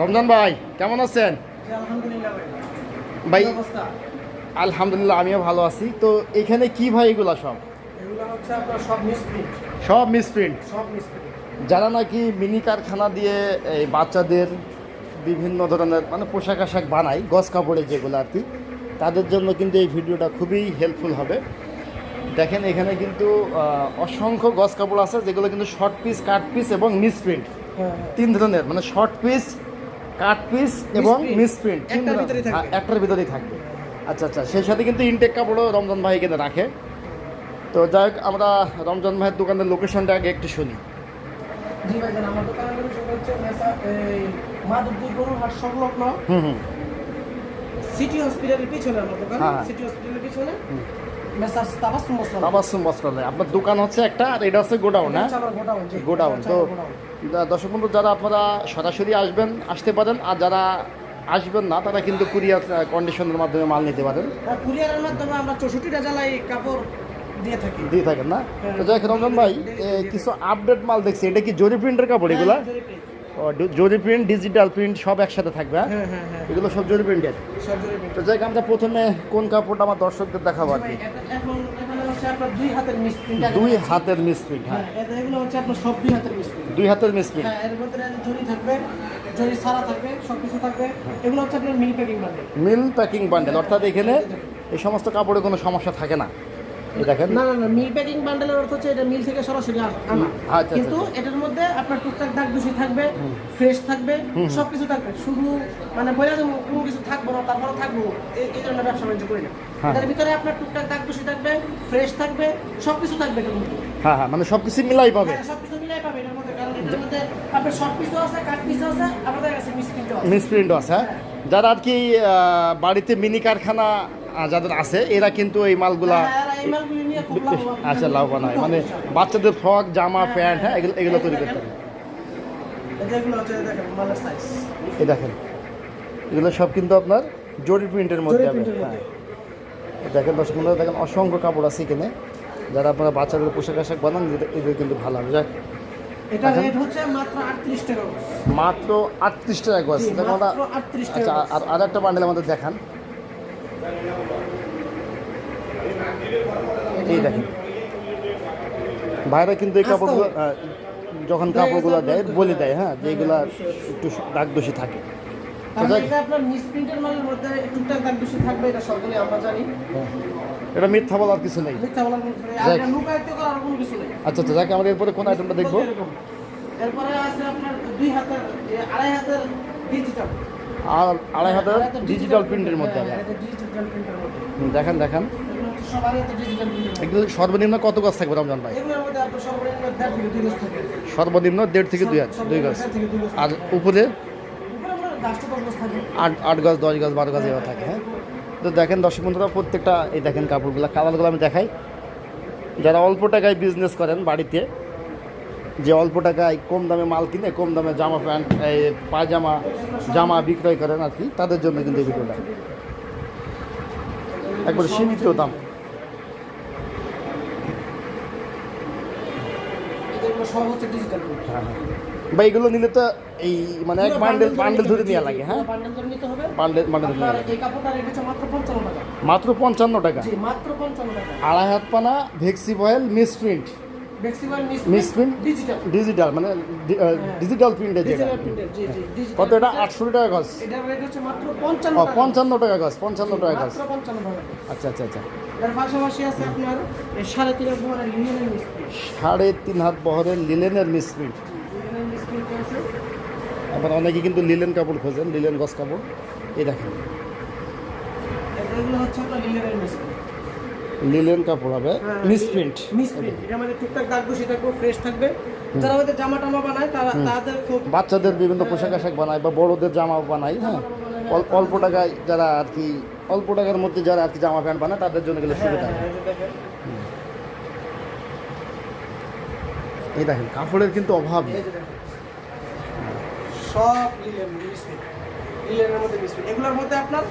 রমজান ভাই কেমন আছেন? ভাই। আলহামদুলিল্লাহ আমিও ভালো আছি। তো এখানে কি ভাই এগুলা সব? সব মিসপ্রিন্ট যারা নাকি মিনি কারখানা দিয়ে এই বাচ্চাদের বিভিন্ন ধরনের মানে পোশাক আশাক বানায় গস কাপড়ে যেগুলো আর কি তাদের জন্য কিন্তু এই ভিডিওটা খুবই হেল্পফুল হবে। দেখেন এখানে কিন্তু অসংখ্য গস কাপড় আছে যেগুলো কিন্তু শর্ট পিস কাট পিস এবং মিসপ্রিন্ট হ্যাঁ হ্যাঁ। তিন ধরনের মানে শর্ট পিস কাট পিস এবং। মিসপ্রিন্ট একটার ভিতরেই থাকবে। একটার ভিতরেই থাকবে। আচ্ছা আচ্ছা সেই সাথে কিন্তু ইনটেক কাপড়ও রমজান ভাই এখানে রাখে। তো যাই হোক আমরা রমজান ভাইয়ের দোকানের লোকেশনটা আগে একটু শুনি। জি ভাই আমার দোকানের লোকেশন হচ্ছে মাধবদী গরুর হাট সংলগ্ন হুম হুম। সিটি হসপিটালের পিছনে আমার দোকান। হ্যাঁ। সিটি হসপিটালের পিছনে। মেসার তাবাসসুম মসলা তাবাসুম বস্ত্রালয় আপনার দোকান হচ্ছে একটা আর এটা হচ্ছে গোডাউন হ্যাঁ? গোডাউন তো দর্শক বন্ধু যারা আপনারা সরাসরি আসবেন আসতে পারেন আর যারা আসবেন না তারা কিন্তু কুরিয়ার কন্ডিশনের মাধ্যমে মাল নিতে পারেন। কুরিয়ারের মাধ্যমে আমরা চৌষট্টিটা জেলায় কাপড় দিয়ে থাকেন না? তো যাই হোক রমজান ভাই কিছু আপডেট মাল দেখছি। এটা কি জরি প্রিন্টের কাপড় এগুলা? হ্যাঁ, ড- জরি প্রিন্ট ডিজিটাল প্রিন্ট সব একসাথে থাকবে হ্যাঁ? হ্যাঁ হ্যাঁ এগুলো সব জরি প্রিন্টের। তো যাই আমরা প্রথমে কোন কাপড়টা আমার দর্শকদের দেখাবো আর কি? দুই হাতের মিসপ্রিন্ট হ্যাঁ। এগুলো হচ্ছে আপনার সব দুই হাতের মিসপ্রিন্ট দুই হাতের মিসপ্রিন্ট হ্যাঁ এর জরি থাকবে জরি সারা থাকবে সব কিছু থাকবে। এগুলো হচ্ছে আপনার mill packing bundle. Mill packing bundle অর্থাৎ এখানে এই সমস্ত কাপড়ে কোনো সমস্যা থাকে না। দেখেন। না না না মিল প্যাকিং বান্ডেলের অর্থ হচ্ছে এটা মিল থেকে সরাসরি আনা। আচ্ছা, কিন্তু এটার মধ্যে আপনার টুকটাক দাগ দূষি থাকবে ফ্রেশ থাকবে সব কিছু থাকবে। শুধু মানে বলে যে কোনো কিছু থাকব না তারপরে থাকব। এই ধরনের ব্যবসা বাণিজ্য করি না। হ্যাঁ। এটার ভিতরে আপনার টুকটাক দাগ দূষি থাকবে ফ্রেশ থাকবে সব কিছু থাকবে এটার মধ্যে। হ্যাঁ হ্যাঁ মানে সব কিছু মিলাই পাবে। হ্যাঁ, সব কিছু মিলাই পাবে এটার মধ্যে কারণ এটার মধ্যে আপনার সব কিছু আছে পিস আছে আমাদের কাছে মিসপ্রিন্ট আছে। মিসপ্রিন্ট আছে হ্যাঁ? যারা আর কি বাড়িতে মিনি কারখানা যাদের আছে এরা কিন্তু এই মালগুলা আচ্ছা লাভবান হয়। মানে বাচ্চাদের ফ্রক জামা প্যান্ট হ্যাঁ এগুলো এগুলো তৈরি করতে হবে। এই দেখেন এগুলো সব কিন্তু আপনার জরি প্রিন্টের মধ্যে হ্যাঁ। দেখেন দর্শক বন্ধুরা দেখেন অসংখ্য কাপড় আছে এখানে। যারা আপনারা বাচ্চাদের পোশাক আশাক বানান এদের- এদের কিন্তু ভালো হবে। যাক। এটা। রেট হচ্ছে মাত্র 38 টাকা। মাত্র আটত্রিশ টাকা আছে দেখুন আমরা মাত্র 38 আচ্ছা আর একটা বান্ডেল আমাদের দেখান। এই দেখেন। বাইরে কিন্তু এই কাপড়গুলো যখন কাপড়গুলো দেয় বলে দেয় হ্যাঁ যে এগুলা একটু দাগ দোষী থাকে তো তাহলে যাক, এটা মিথ্যা বলার কিছু নেই। আচ্ছা আচ্ছা যাকে আমাদের এরপরে কোন আইটেমটা দেখব? এরপরে আছে আপনার দুই হাতের আড়াই হাতের ডিজিটাল আর আড়াই হাজার ডিজিটাল প্রিন্টের মধ্যে প্রিন্টের দেখেন দেখেন। এগুলো সর্বনিম্ন কত গাছ থাকবে রমজান ভাই? সর্বনিম্ন দেড় থেকে দুই দুই গাছ আর উপরে? আট আট গাছ দশ গাছ বারো গাছ থাকে হ্যাঁ? তো দেখেন দর্শক বন্ধুরা প্রত্যেকটা এই দেখেন কাপড়গুলো কালারগুলো আমি দেখাই। যারা অল্প টাকায় বিজনেস করেন বাড়িতে যে অল্প টাকায় কম দামে মাল কিনে কম দামে জামা প্যান্ট এই পায়জামা জামা বিক্রয় করেন আর কি তাদের জন্য কিন্তু এই ভিডিওটা। একবার সীমিত দাম। ডিজিটাল বা এগুলো নিলে তো এই মানে এক বান্ডেল বান্ডেল ধরে নেওয়া লাগে হ্যাঁ? বান্ডেল ধরে নিতে হবে। বান্ডেল বান্ডেল ধরে লাগে। এই কাপড়টা রেট হচ্ছে মাত্র পঞ্চান্ন টাকা। মাত্র পঞ্চান্ন টাকা? জি মাত্র পঞ্চান্ন টাকা। আড়াই হাত পানা ভেক্সি বয়েল মিস প্রিন্ট? ডিজিটাল ডিজিটাল মানে ডিজিটাল প্রিন্টের যেটা ডিজিটাল প্রিন্টার জি জি কত এটা? আটশো টাকা গজ পঞ্চান্ন ও টাকা পঞ্চান্ন টাকা গজ পঞ্চান্ন টাকা গজ মাত্র পঞ্চান্ন টাকা আচ্ছা আচ্ছা আচ্ছা। সাড়ে তিন হাত বহরের লিলেনের মিস প্রিন্ট লিনেনের মিস্ত্রি আছে আবার অনেকে কিন্তু লিলেন কাপড় খোঁজেন লিলেন গজ কাপড়। এই দেখেন। এগুলো হচ্ছে লিলেন কাপড় হবে মিস প্রিন্ট। মিস্ত্রি এটা আমাদের টুকটাক দাগ বসে থাকবে ফ্রেশ থাকবে। যারা আমাদের জামা টামা বানায় তারা তাদের খুব বাচ্চাদের বিভিন্ন পোশাক আশাক বানায় বা বড়দের জামা বানায় হ্যাঁ। অল্প টাকায় যারা আর কি অল্প টাকার মধ্যে যারা আর কি জামা প্যান্ট বানায় তাদের জন্য গেলে সুবিধা। হ্যাঁ, এই দেখেন। কাপড়ের কিন্তু অভাব। নেই সব লিলেন মিস্ত্রি লিলেনের মধ্যে মিস্ত্রি এগুলোর মধ্যে আপনার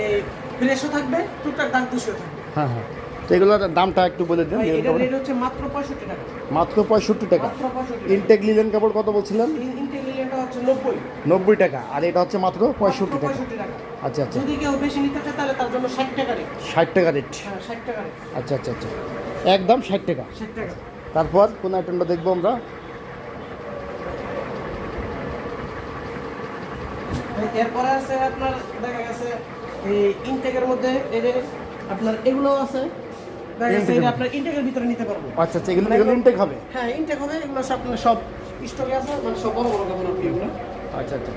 এই ফ্রেশও থাকবে টুকটাক দাগ দুশো থাকবে। হ্যাঁ হ্যাঁ। তো এগুলোর দামটা একটু বলে দিন মাত্র পঁয়ষট্টি টাকা। মাত্র পঁয়ষট্টি টাকা। ইনটেক লিলেন কাপড় কত বলছিলেন? নব্বই। টাকা। আর এটা হচ্ছে মাত্র পঁয়ষট্টি টাকা। আচ্ছা আচ্ছা। যদি কেউ বেশি নিতে চায় তাহলে তার জন্য ষাট টাকা রেট ষাট টাকা রেট হ্যাঁ ষাট টাকা রেট আচ্ছা আচ্ছা আচ্ছা। একদম ষাট টাকা। ষাট টাকা। তারপর কোন আইটেমটা দেখব আমরা? এরপরে আছে আপনার দেখা গেছে এই ইনটেকের মধ্যে এই যে আপনার এগুলো আছে আপনার ইনটেকের ভিতরে নিতে পারব। আচ্ছা আচ্ছা এগুলো এগুলো ইনটেক হবে? হ্যাঁ ইনটেক হবে। এগুলো সব আপনার সব স্টকে আছে। মানে সব বড় বড় কাপড় আপনি এগুলো। আচ্ছা আচ্ছা।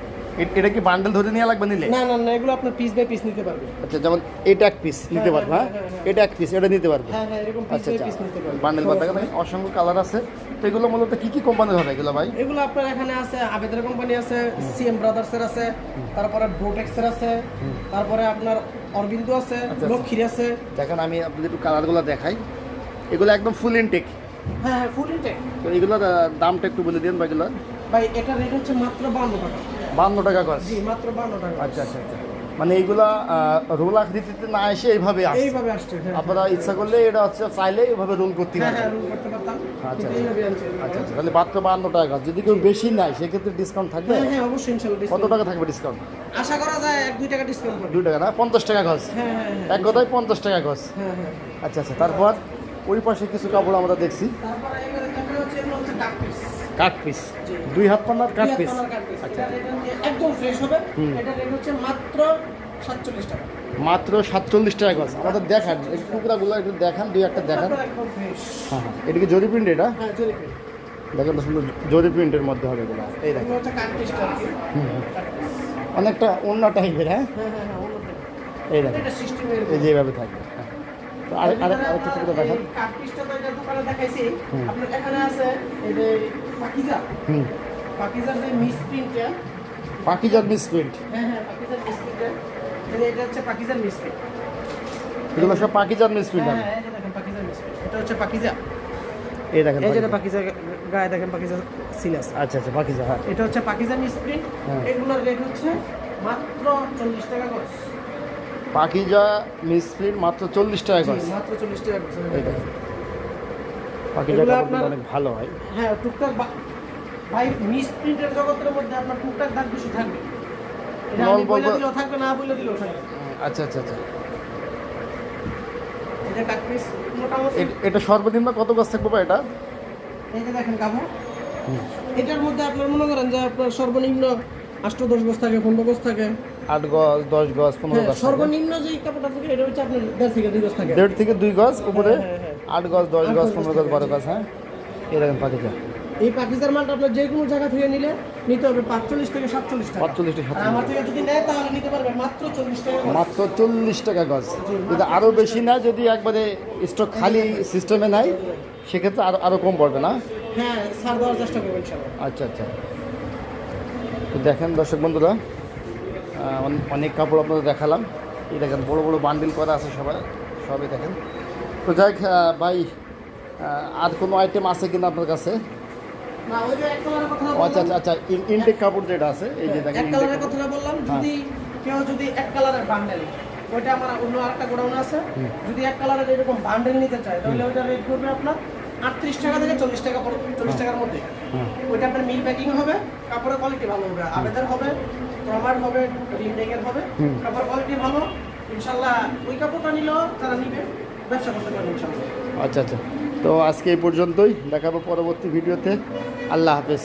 এটা কি বান্ডেল ধরে নেওয়া লাগবে নিলে? না না না এগুলো আপনার পিস বাই পিস নিতে পারবে। আচ্ছা যেমন এটা এক পিস নিতে হ্যাঁ, পারব হ্যাঁ হ্যাঁ, হ্যাঁ, এটা এক পিস এটা নিতে পারব? হ্যাঁ হ্যাঁ এরকম পিস আচ্ছা বাই আচ্ছা। পিস নিতে পারবে। বান্ডেল বাদ দেখেন অসংখ্য কালার আছে। তো এগুলো মূলত কি কি কোম্পানির হবে এগুলো ভাই? এগুলো আপনার এখানে আছে আবেদের কোম্পানি আছে সিএম ব্রাদার্সের আছে তারপরে ব্রোটেক্সের আছে তারপরে আপনার অরবিন্দু আছে আচ্ছা। লক্ষ্মীর আছে। দেখেন আমি আপনাদের একটু কালারগুলো দেখাই। এগুলো একদম ফুল ইনটেক হ্যাঁ হ্যাঁ ফুল ইনটেক তো এগুলোর দামটা একটু বলে দিন বা এগুলো ভাই এটা রেট হচ্ছে মাত্র বান্ন টাকা। বান্ন টাকা জি মাত্র বান্ন টাকা। আচ্ছা আচ্ছা আচ্ছা। মানে এইগুলা রোল আকৃতিতে না এসে এইভাবে এইভাবে আসছে হ্যাঁ। আপনারা ইচ্ছা করলে এটা হচ্ছে চাইলে এইভাবে রোল করতে হ্যাঁ পারেন হ্যাঁ আচ্ছা, আনছে আচ্ছা আচ্ছা। তাহলে মাত্র বান্ন টাকা। যদি কেউ বেশি নেয় সেক্ষেত্রে ডিসকাউন্ট থাকবে? হ্যাঁ অবশ্যই কত টাকা থাকবে ডিসকাউন্ট আশা করা যায় এক দুই টাকা ডিসকাউন্ট দুই টাকা না? পঞ্চাশ টাকা হ্যাঁ এক কথায় পঞ্চাশ টাকা হ্যাঁ আচ্ছা আচ্ছা। তারপর ওই পাশে কিছু কাপড় আমরা দেখছি। তারপরে হচ্ছে কাট পিস দুই হাত পান্নার কাট পিস আচ্ছা একদম ফ্রেশ হবে। এটা রেট হচ্ছে মাত্র সাতচল্লিশ টাকা। মাত্র সাতচল্লিশ টাকা গজ আমাদের দেখান এই টুকরাগুলো একটু দেখান দুই একটা দেখান। হ্যাঁ হ্যাঁ। এটা কি জরি প্রিন্ট এটা? হ্যাঁ। দেখেন সুন্দর জরি প্রিন্টের মধ্যে হবে এগুলো। এই দেখেন। অনেকটা অন্য টাইপের হ্যাঁ? হ্যাঁ। এই দেখেন। এই যে এইভাবে থাকবে। তো আর আর আরেকটা টুকরো দেখান। কাট পিসটা তো এটা দোকানে দেখাইছি। আপনার এখানে আছে এই যে পাকিজা হুম। পাকিজার যে মিস প্রিন্টটা পাকিজার মিস হ্যাঁ হ্যাঁ পাকিজার এটা হচ্ছে পাকিজার মিস প্রিন্ট। এগুলো সব পাকিজার হ্যাঁ এই দেখেন পাকিজার মিস এটা হচ্ছে পাকিজা এই দেখেন এই যে পাকিজা। পাকিজা গায়ে দেখেন পাকিজা আচ্ছা আচ্ছা পাকিজা হ্যাঁ। এটা হচ্ছে। এগুলোর রেট হচ্ছে মাত্র চল্লিশ টাকা পাকিজা মিস মাত্র চল্লিশ টাকা গজ মাত্র চল্লিশ টাকা গজ অনেক ভালো হয়। হ্যাঁ টুকটাক ভাই মিস প্রিন্টের জগতের মধ্যে আপনার টুকটাক দাগ বেশি থাকবে। এটা আমি বলে দিলেও থাকবে না বলে দিলেও থাকবে। আচ্ছা আচ্ছা আচ্ছা। এটা সর্বনিম্ন কত থাকবে বা এটা? এই যে দেখেন কাপড় হুম। এটার মধ্যে আপনার মনে করেন যে আপনার সর্বনিম্ন আষ্ট দশ গজ থাকে পনেরো গজ থাকে। আট গজ দশ গজ পনেরো হ্যাঁ, গজ। সর্বনিম্ন যে কাপড়টা থাকে এটা হচ্ছে আপনার দেড় থেকে দুই গজ থাকে। দেড় থেকে দুই গজ উপরে? হ্যাঁ, হ্যাঁ, আট গজ দশ গজ পনেরো থাকে, গজ বারো গজ হ্যাঁ? এরকম পাকিজা এই পাকিস্তান মালটা আপনার যে কোনো জায়গা থেকে নিলে নিতে হবে পাঁচচল্লিশ থেকে সাতচল্লিশ টাকা। পাঁচচল্লিশ টাকা আর আমার থেকে যদি নেয় তাহলে নিতে পারবে মাত্র চল্লিশ টাকা মাত্র চল্লিশ টাকা গজ। যদি আরও বেশি না যদি একবারে স্টক খালি সিস্টেমে নাই সেক্ষেত্রে আরও আরও কম পড়বে না? হ্যাঁ ছাড় দেওয়ার চেষ্টা করব ইনশাল্লাহ। আচ্ছা আচ্ছা। তো দেখেন দর্শক বন্ধুরা অনেক কাপড় আপনাদের দেখালাম। এই দেখেন বড় বড় বান্ডিল করা আছে সবাই সবই দেখেন। তো যাই ভাই আর কোনো আইটেম আছে কিনা আপনার কাছে? না ওই এক কালারের কথা আচ্ছা আচ্ছা আচ্ছা ইনটেক কাপড় যেটা আছে এই যে দেখেন এক কালারের। কথা বললাম হ্যাঁ। যদি কেউ যদি এক কালারের বান্ডেল ওইটা আমার অন্য আরেকটা গোডাউন আছে যদি এক কালারের এরকম বান্ডেল নিতে চায় তাহলে ওইটা রেট করবে আপনার আটত্রিশ টাকা থেকে চল্লিশ টাকা চল্লিশ টাকার মধ্যে। হ্যাঁ। ওইটা আপনার মিল প্যাকিং হবে কাপড়ের কোয়ালিটি ভালো হবে হবে হবে। কাপড় কোয়ালিটি ভালো ইনশাল্লাহ ওই কাপড়টা নিলেও তারা নিবে। আচ্ছা আচ্ছা। তো আজকে এই পর্যন্তই। দেখাবো পরবর্তী ভিডিওতে। আল্লাহ হাফেজ।